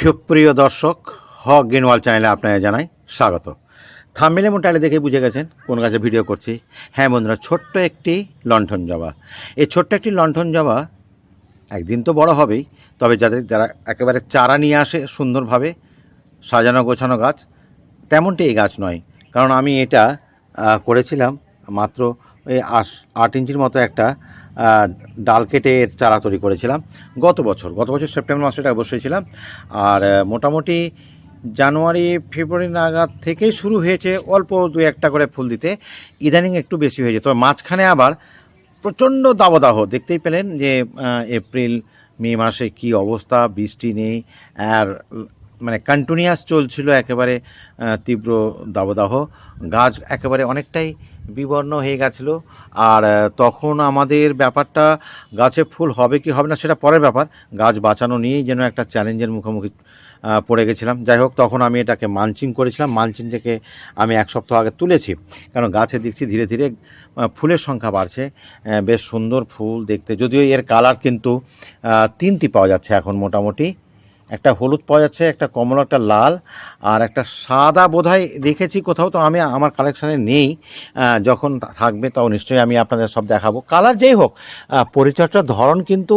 সুপ্রিয় দর্শক, হক গেনওয়াল চ্যানেলে আপনাকে জানাই স্বাগত। থামমেল এবং টাইলে দেখে বুঝে গেছেন কোন গাছে ভিডিও করছি। হ্যাঁ বন্ধুরা, ছোট্ট একটি লণ্ঠন জবা। এই ছোট্ট একটি লণ্ঠন জবা একদিন তো বড় হবেই, তবে যাদের যারা একেবারে চারা নিয়ে আসে সুন্দরভাবে সাজানো গোছানো গাছ, তেমনটি এই গাছ নয়। কারণ আমি এটা করেছিলাম মাত্র আশ আট ইঞ্চির মতো একটা ডাল কেটে চারা তৈরি করেছিলাম। গত বছর গত বছর সেপ্টেম্বর মাসে এটা অবশ্যই ছিলাম। আর মোটামুটি জানুয়ারি, ফেব্রুয়ারি নাগাদ থেকেই শুরু হয়েছে অল্প দু একটা করে ফুল দিতে। ইদানিং একটু বেশি হয়েছে তবে মাঝখানে আবার প্রচণ্ড দাবদাহ। দেখতেই পেলেন যে এপ্রিল, মে মাসে কি অবস্থা, বৃষ্টি নেই, আর মানে কন্টিনিউয়াস চলছিল একেবারে তীব্র দাবদাহ। গাছ একেবারে অনেকটাই বিবর্ণ হয়ে গেছিল। আর তখন আমাদের ব্যাপারটা গাছে ফুল হবে কি হবে না সেটা পরের ব্যাপার। গাছ বাঁচানো নিয়েই যেন একটা চ্যালেঞ্জের মুখোমুখি পড়ে গেছিলাম। যাই হোক, তখন আমি এটাকে মালচিং করেছিলাম। মালচিং থেকে আমি এক সপ্তাহ আগে তুলেছি। কারণ গাছে দেখছি ধীরে ধীরে ফুলের সংখ্যা বাড়ছে। বেশ সুন্দর ফুল দেখতে। যদিও এর কালার কিন্তু তিনটি পাওয়া যাচ্ছে এখন মোটামুটি। একটা হলুদ পাওয়া যাচ্ছে একটা কমলা একটা লাল আর একটা সাদা বোধহয় দেখেছি কোথাও তো আমি আমার কালেকশানে নেই। যখন থাকবে তাও নিশ্চয়ই আমি আপনাদের সব দেখাবো। কালার যেই হোক পরিচর্যার ধরন কিন্তু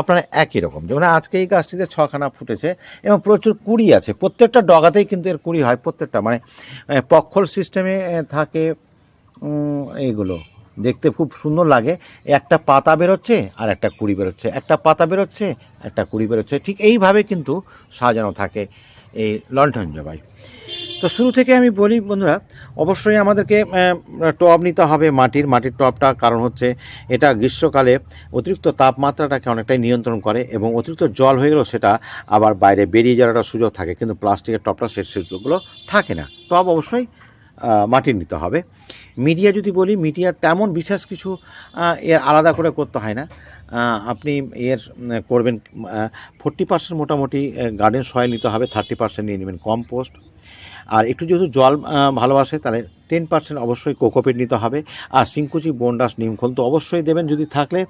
আপনার একই রকম। যেমন আজকে এই গাছটিতে ছখানা ফুটেছে এবং প্রচুর কুড়ি আছে। প্রত্যেকটা ডগাতেই কিন্তু এর কুড়ি হয় প্রত্যেকটা। মানে পক্ষল সিস্টেমে থাকে উম, এইগুলো দেখতে খুব সুন্দর লাগে। একটা পাতা বেরোচ্ছে আর একটা কুড়ি বেরোচ্ছে। একটা পাতা বেরোচ্ছে, একটা কুড়ি বেরোচ্ছে। ঠিক এইভাবে কিন্তু সাজানো থাকে এই লণ্ঠন জবাই। তো শুরু থেকে আমি বলি, বন্ধুরা, অবশ্যই আমাদেরকে টব নিতে হবে মাটির। মাটির টবটা কারণ হচ্ছে এটা গ্রীষ্মকালে অতিরিক্ত তাপমাত্রাটাকে অনেকটাই নিয়ন্ত্রণ করে এবং অতিরিক্ত জল হয়ে গেলেও সেটা আবার বাইরে বেরিয়ে যাওয়ার সুযোগ থাকে। কিন্তু প্লাস্টিকের টবটা সে সুযোগগুলো থাকে না। টব অবশ্যই মাটির নিতে হবে। মিডিয়া যদি বলি, মিডিয়া তেমন বিশেষ কিছু এর আলাদা করে করতে হয় না। আপনি এর করবেন ফোরটি পার্সেন্ট মোটামুটি গার্ডেন সয়েল নিতে হবে থার্টি পার্সেন্ট নিয়ে নেবেন কম্পোস্ট আর একটু যেহেতু জল ভালোবাসে, তাহলে টেন পার্সেন্ট অবশ্যই কোকোপিট নিতে হবে। আর সিংকুচি বন্ডাস নিমখোল তো অবশ্যই দেবেন যদি থাকলে।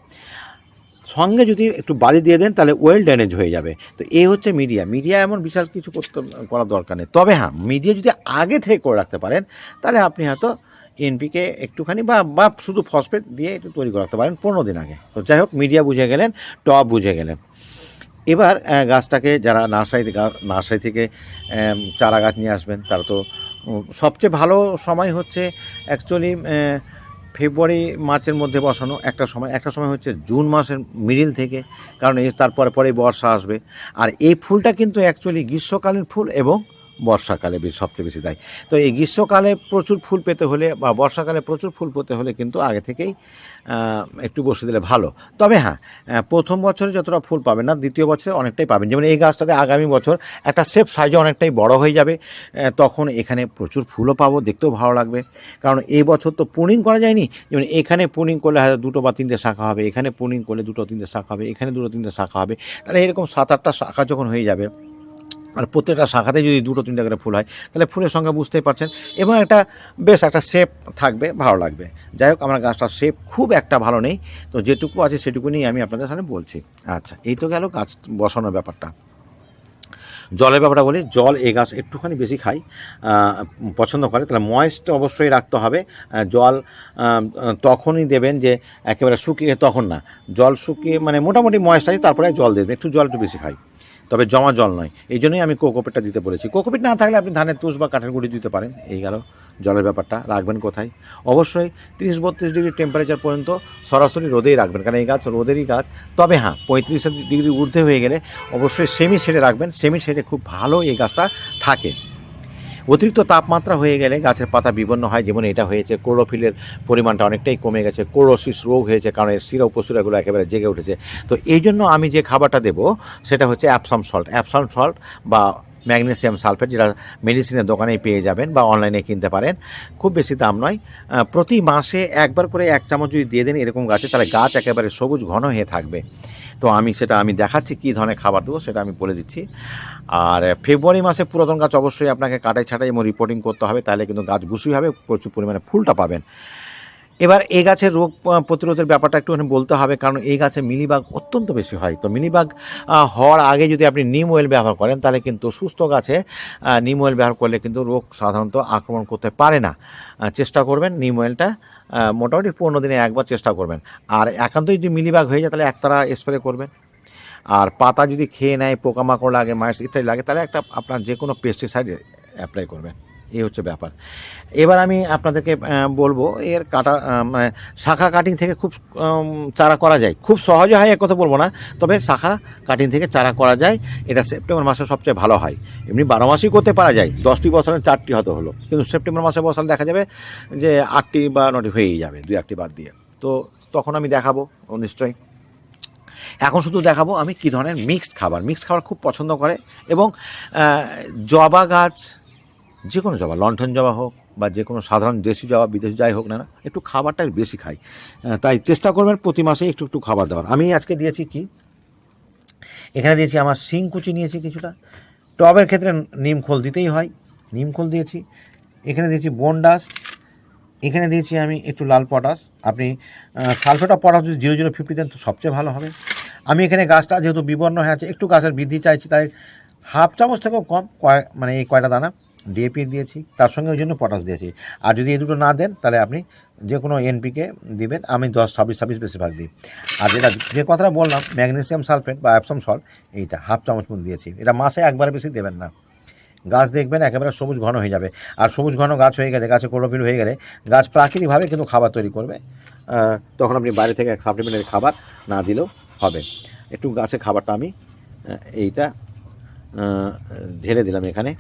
সঙ্গে যদি একটু বালি দিয়ে দেন, তাহলে ওয়েল ড্যানেজ হয়ে যাবে। তো এই হচ্ছে মিডিয়া মিডিয়া এমন বিশাল কিছু করতে, করার দরকার নেই। তবে হ্যাঁ মিডিয়া যদি আগে থেকে করে রাখতে পারেন, তাহলে আপনি হয়তো এনপিকে একটুখানি বা বা শুধু ফসফেট দিয়ে একটু তৈরি করে রাখতে পারেন পনেরো দিন আগে। তো যাই হোক মিডিয়া বুঝে গেলেন টপ বুঝে গেলেন। এবার গাছটাকে যারা নার্সারি নার্সারি থেকে চারা গাছ নিয়ে আসবেন, তারা তো সবচেয়ে ভালো সময় হচ্ছে অ্যাকচুয়ালি ফেব্রুয়ারি, মার্চের মধ্যে বসানো একটা সময়। একটা সময় হচ্ছে জুন মাসের মিডিল থেকে, কারণ এই তারপরে পরে বর্ষা আসবে। আর এই ফুলটা কিন্তু অ্যাকচুয়ালি গ্রীষ্মকালীন ফুল এবং বর্ষাকালে বেশি, সবচেয়ে বেশি দেয় তো এই গ্রীষ্মকালে প্রচুর ফুল পেতে হলে বা বর্ষাকালে প্রচুর ফুল পেতে হলে কিন্তু আগে থেকেই একটু বসে দিলে ভালো। তবে হ্যাঁ প্রথম বছরে যতটা ফুল পাবেন না, দ্বিতীয় বছরে অনেকটাই পাবেন। যেমন এই গাছটাতে আগামী বছর একটা সেফ সাইজে অনেকটাই বড় হয়ে যাবে তখন এখানে প্রচুর ফুলও পাবো, দেখতেও ভালো লাগবে। কারণ এই বছর তো পুনিং করা যায়নি। যেমন এখানে পুনিং করলে হয়তো দুটো বা তিনটে শাখা হবে, এখানে পুনিং করলে দুটো তিনটে শাখা হবে, এখানে দুটো তিনটে শাখা হবে। তাহলে এরকম সাত আটটা শাখা যখন হয়ে যাবে আর প্রত্যেকটা শাখাতে যদি দুটো, তিনটা করে ফুল হয়, তাহলে ফুলের সঙ্গে বুঝতেই পারছেন। এবং একটা, বেশ একটা শেপ থাকবে, ভালো লাগবে। যাই হোক, আমার গাছটার শেপ খুব একটা ভালো নেই। তো যেটুকু আছে সেটুকু নিয়ে আমি আপনাদের সামনে বলছি। আচ্ছা এই তো গেল গাছ বসানোর ব্যাপারটা। জলের ব্যাপারটা বলি, জল এই গাছ একটুখানি বেশি খাই পছন্দ করে। তাহলে ময়েস্ট অবশ্যই রাখতে হবে। জল তখনই দেবেন যে একেবারে শুকিয়ে, তখন না। জল শুকিয়ে মানে মোটামুটি ময়েস্ট আছে, তারপরে জল দেবেন। একটু জল একটু বেশি খাই। তবে জমা জল নয়। এই জন্যই আমি কোকোপিটটা দিতে বলেছি। কোকোপিট না থাকলে আপনি ধানের তুষ বা কাঠের গুঁড়ি দিতে পারেন। এই গেল জলের ব্যাপারটা। রাখবেন কোথায়? অবশ্যই তিরিশ বত্রিশ ডিগ্রি টেম্পারেচার পর্যন্ত সরাসরি রোদেই রাখবেন। কারণ এই গাছ রোদেরই গাছ। তবে হ্যাঁ পঁয়ত্রিশ ডিগ্রি ঊর্ধ্বে হয়ে গেলে অবশ্যই সেমি শেডে রাখবেন। সেমি শেডে খুব ভালো এই গাছটা থাকে। অতিরিক্ত তাপমাত্রা হয়ে গেলে গাছের পাতা বিবন্ন হয়, যেমন এটা হয়েছে। ক্লোরোফিলের পরিমাণটা অনেকটাই কমে গেছে ক্লোরোসিস রোগ হয়েছে, কারণ এর শিরা উপশিরাগুলো একেবারে জেগে উঠেছে। তো এই জন্য আমি যে খাবারটা দেবো, সেটা হচ্ছে অ্যাপসাম সল্ট অ্যাপসাম সল্ট বা ম্যাগনেসিয়াম সালফেট যেটা মেডিসিনের দোকানেই পেয়ে যাবেন বা অনলাইনে কিনতে পারেন। খুব বেশি দাম নয়। প্রতি মাসে একবার করে এক চামচ যদি দিয়ে দেন এরকম গাছে, তাহলে গাছ একেবারে সবুজ ঘন হয়ে থাকবে। তো আমি সেটা আমি দেখাচ্ছি কী ধরনের খাবার দেবো, সেটা আমি বলে দিচ্ছি। আর ফেব্রুয়ারি মাসে পুরাতন গাছ অবশ্যই আপনাকে কাটাই ছাটাই এবং রিপোর্টিং করতে হবে, তাহলে কিন্তু গাছ বুসুই হবে, প্রচুর পরিমাণে ফুলটা পাবেন। এবার এই গাছের রোগ প্রতিরোধের ব্যাপারটা একটু বলতে হবে, কারণ এই গাছে মিলিবাগ অত্যন্ত বেশি হয়। তো মিলিবাগ হওয়ার আগে যদি আপনি নিম অয়েল ব্যবহার করেন, তাহলে কিন্তু সুস্থ গাছে নিম অয়েল ব্যবহার করলে কিন্তু রোগ সাধারণত আক্রমণ করতে পারে না। চেষ্টা করবেন নিম অয়েলটা মোটামুটি পনেরো দিনে একবার চেষ্টা করবেন। আর একান্তই যদি মিলিবাগ হয়ে যায়, তাহলে একতারা স্প্রে করবেন। আর পাতা যদি খেয়ে নেয়, পোকামাকড় লাগে মাইস ইত্যাদি লাগে, তাহলে একটা আপনার যে কোনো পেস্টিসাইড অ্যাপ্লাই করবেন। এই হচ্ছে ব্যাপার। এবার আমি আপনাদেরকে বলব, এর কাটা মানে শাখা কাটিং থেকে খুব চারা করা যায়। খুব সহজে হয়, এক কথা বলব না। তবে শাখা কাটিং থেকে চারা করা যায়। এটা সেপ্টেম্বর মাসে সবচেয়ে ভালো হয়। এমনি বারো মাসেই করতে পারা যায়। দশটি বছরের চারটি হয়তো হলো। কিন্তু সেপ্টেম্বর মাসে বসালে দেখা যাবে যে আটটি বা নটি হয়েই যাবে, দুই একটি বাদ দিয়ে। তো তখন আমি দেখাবো, নিশ্চয়ই। এখন শুধু দেখাবো আমি কী ধরনের মিক্সড খাবার। মিক্সড খাবার খুব পছন্দ করে এবং জবা গাছ যে কোনো জবা, লণ্ঠন জবা হোক বা যে কোনো সাধারণ দেশি জবা, বিদেশি যাই হোক না না একটু খাবারটা বেশি খাই। তাই চেষ্টা করবেন প্রতি মাসে একটু একটু খাবার দেওয়ার। আমি আজকে দিয়েছি কি? এখানে দিয়েছি আমার শিং কুচি নিয়েছি কিছুটা। টবের ক্ষেত্রে নিম খোল দিতেই হয়। নিম খোল দিয়েছি। এখানে দিয়েছি বনডাস এখানে দিয়েছি আমি একটু লাল পটাশ। আপনি সালফেট অফ পটাশ যদি জিরো জিরো ফিফটি দেন তো সবচেয়ে ভালো হবে। আমি এখানে গাছটা যেহেতু বিবর্ণ হয়ে আছে, একটু গাছের বৃদ্ধি চাইছি, তাই হাফ চামচ থেকেও কম, কয় মানে এই কয়টা দানা। ডিএপি দিয়েছি, তার সঙ্গে ওই জন্য পটাশ দিয়েছি। আর যদি এই দুটো না দেন, তাহলে আপনি যে কোনো এনপিকে দিবেন, আমি দশ, ছাব্বিশ ছাব্বিশ বেশিরভাগ দিই। আর যেটা যে কথাটা বললাম ম্যাগনেসিয়াম সালফেট বা অ্যাপসম সল্ট এইটা হাফ চামচ মতো দিয়েছি। এটা মাসে একবারে বেশি দেবেন না। গাছ দেখবেন একেবারে সবুজ ঘন হয়ে যাবে। আর সবুজ ঘন গাছ হয়ে গেলে, গাছে ক্লোরোফিল হয়ে গেলে, গাছ প্রাকৃতিকভাবে কিন্তু খাবার তৈরি করবে। তখন আপনি বাইরে থেকে সাপ্লিমেন্টারি খাবার না দিলেও হবে। একটু গাছে খাবারটা আমি এইটা ঢেলে দিলাম এখানে।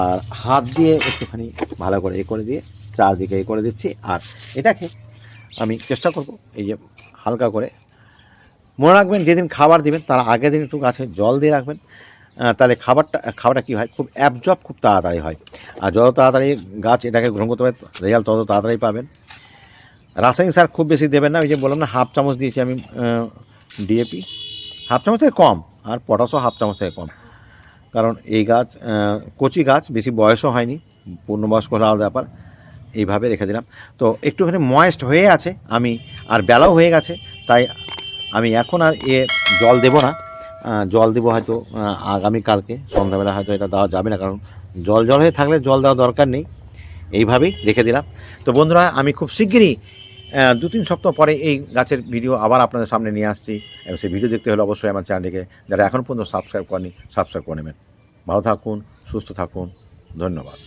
আর হাত দিয়ে একটুখানি ভালো করে এ করে দিয়ে চারদিকে এ করে দিচ্ছি। আর এটাকে আমি চেষ্টা করব এই যে হালকা করে। মনে রাখবেন, যেদিন খাবার দিবেন, তার আগের দিন একটু গাছে জল দিয়ে রাখবেন। তাহলে খাবারটা খাবারটা কী হয়? খুব অ্যাবজর্ব খুব তাড়াতাড়ি হয়। আর যত তাড়াতাড়ি গাছ এটাকে গ্রহণ করতে পারে, রেজাল্ট তত তাড়াতাড়ি পাবেন। রাসায়নিক সার খুব বেশি দেবেন না, ওই যে বললাম না, হাফ চামচ দিয়েছি আমি ডিএপি হাফ চামচ থেকে কম, আর পটাশও হাফ চামচ থেকে কম। কারণ এই গাছ কচি গাছ, বেশি বয়সও হয়নি, পূর্ণবয়স্ক হলে আলাদা ব্যাপার, এইভাবে রেখে দিলাম। তো একটুখানি ময়েস্ট হয়ে আছে, আমি, আর বেলাও হয়ে গেছে, তাই আমি এখন আর এ জল দেব না। জল দেবো হয়তো আগামীকালকে সন্ধ্যাবেলা হয়তো এটা দেওয়া যাবে না, কারণ জল জল হয়ে থাকলে জল দেওয়া দরকার নেই। এইভাবেই রেখে দিলাম। তো বন্ধুরা, আমি খুব শিগগিরই দু তিন সপ্তাহ পরে এই গাছের ভিডিও আবার আপনাদের সামনে নিয়ে আসছি। এবং সেই ভিডিও দেখতে হলে অবশ্যই আমার চ্যানেলটিকে যারা এখন পর্যন্ত সাবস্ক্রাইব করেনি সাবস্ক্রাইব করে নেবেন। ভালো থাকুন, সুস্থ থাকুন, ধন্যবাদ।